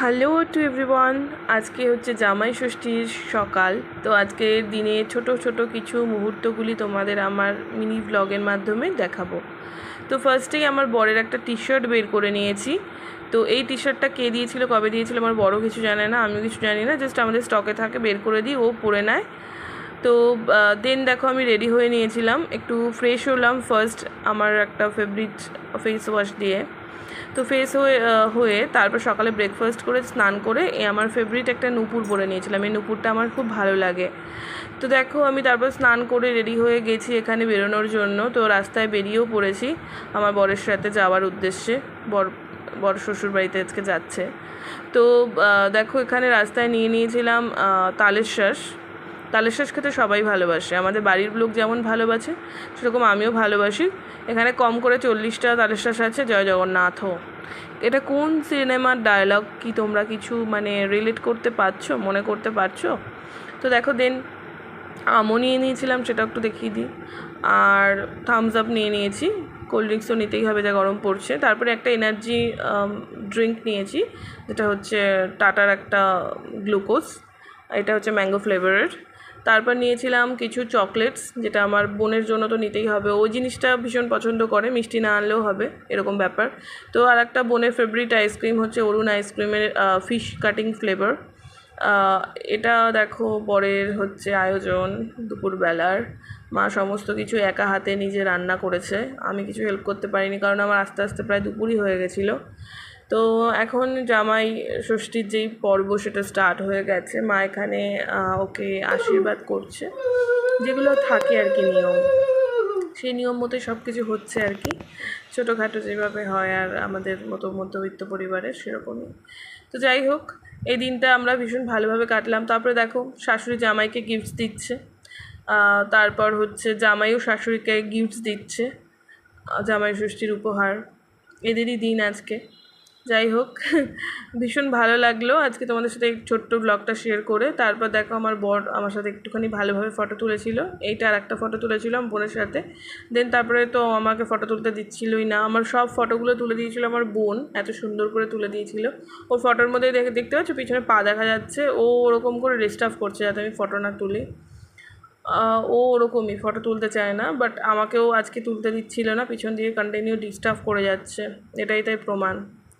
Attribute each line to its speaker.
Speaker 1: Hello to everyone, আজকে হচ্ছে জামাই ষষ্ঠীর সকাল। তো আজকের দিনে ছোট ছোট কিছু মুহূর্তগুলি তোমাদের আমার মিনি ব্লগের মাধ্যমে দেখাবো। তো ফার্স্টেই আমার বরের একটা টি শার্ট বের করে নিয়েছি। তো এই টি শার্টটা কে দিয়েছিল, কবে দিয়েছিল আমার বড় কিছু জানে না, আমিও কিছু জানি না জাস্ট আমাদের স্টকে থাকে, বের করে দিই, ও পরে নেয়। তো দেন দেখো আমি রেডি হয়ে নিয়েছিলাম। একটু ফ্রেশ হলাম ফার্স্ট আমার একটা ফেভারিট ফেস ওয়াশ দিয়ে। তো ফেস হয়ে হয়ে তারপর সকালে ব্রেকফাস্ট করে, স্নান করে এ আমার ফেভারিট একটা নুপুর পরে নিয়েছিলাম। এই নুপুরটা আমার খুব ভালো লাগে। তো দেখো আমি তারপর স্নান করে রেডি হয়ে গেছি এখানে বেরোনোর জন্য। তো রাস্তায় বেরিয়েও পড়েছি আমার বরের সাথে যাওয়ার উদ্দেশ্যে। বর বড় শ্বশুর বাড়িতে আজকে যাচ্ছে। তো দেখো এখানে রাস্তায় নিয়ে নিয়েছিলাম তালের শ্বাস তালের শ্বাস খেতে সবাই ভালোবাসে। আমাদের বাড়ির লোক যেমন ভালোবাসে, সেরকম আমিও ভালোবাসি। এখানে কম করে চল্লিশটা তালের শ্বাস আছে, জয় জগন্নাথও এটা কোন সিনেমার ডায়লগ কি তোমরা কিছু মানে রিলেট করতে পারছ, মনে করতে পারছ? তো দেখো দেন আমও নিয়ে নিয়েছিলাম, সেটা একটু দেখিয়ে দিই। আর থামস আপ নিয়ে নিয়েছি। কোল্ড ড্রিঙ্কস তো নিতেই হবে, যা গরম পড়ছে। তারপরে একটা এনার্জি ড্রিঙ্ক নিয়েছি, যেটা হচ্ছে টাটার একটা গ্লুকোজ এটা হচ্ছে ম্যাঙ্গো ফ্লেভারের তারপর নিয়েছিলাম কিছু চকলেটস, যেটা আমার বোনের জন্য তো নিতেই হবে। ওই জিনিসটা ভীষণ পছন্দ করে, মিষ্টি না আনলেও হবে, এরকম ব্যাপার। তো আর একটা বোনের ফেভারিট আইসক্রিম হচ্ছে অরুণ আইসক্রিমের ফিশ কাটিং ফ্লেভার এটা দেখো পরের হচ্ছে আয়োজন দুপুরবেলার। মা সমস্ত কিছু একা হাতে নিজে রান্না করেছে। আমি কিছু হেল্প করতে পারিনি, কারণ আমার আস্তে আস্তে প্রায় দুপুরই হয়ে গেছিল। তো এখন জামাই ষষ্ঠীর যেই পর্ব সেটা স্টার্ট হয়ে গেছে। মা এখানে ওকে আশীর্বাদ করছে। যেগুলো থাকে আর কি নিয়ম। সেই নিয়ম মতোই সব কিছু হচ্ছে আর কি। ছোটোখাটো যেভাবে হয় আর আমাদের মতো মধ্যবিত্ত পরিবারের সেরকমই। তো যাই হোক, এই দিনটা আমরা ভীষণ ভালোভাবে কাটলাম। তারপরে দেখো, শাশুড়ি জামাইকে গিফটস দিচ্ছে। তারপর হচ্ছে জামাইও শাশুড়িকে গিফটস দিচ্ছে। জামাই ষষ্ঠীর উপহার। এদেরই দিন আজকে। যাই হোক, ভীষণ ভালো লাগল আজকে তোমাদের সাথে এই ছোট্ট ব্লগটা শেয়ার করে। তারপর দেখো আমার বর আমার সাথে একটুখানি ভালোভাবে ফটো তুলেছিল। এইটা আর একটা ফটো তুলেছিলাম বোনের সাথে। দেন তারপরে তো আমাকে ফটো তুলতে দিচ্ছিলই না। আমার সব ফটোগুলো তুলে দিয়েছিল আমার বোন, এত সুন্দর করে তুলে দিয়েছিল। ওর ফটোর মধ্যে দেখে, দেখতে পাচ্ছ পিছনে পা দেখা যাচ্ছে। ও ওরকম করে ডিস্টার্ব করছে যাতে আমি ফটো না তুলি। ও ওরকমই ফটো তুলতে চায় না বাট আমাকেও আজকে তুলতে দিচ্ছিল না। পিছন দিয়ে কন্টিনিউ ডিস্টার্ব করে যাচ্ছে। এটাই তাই প্রমাণ।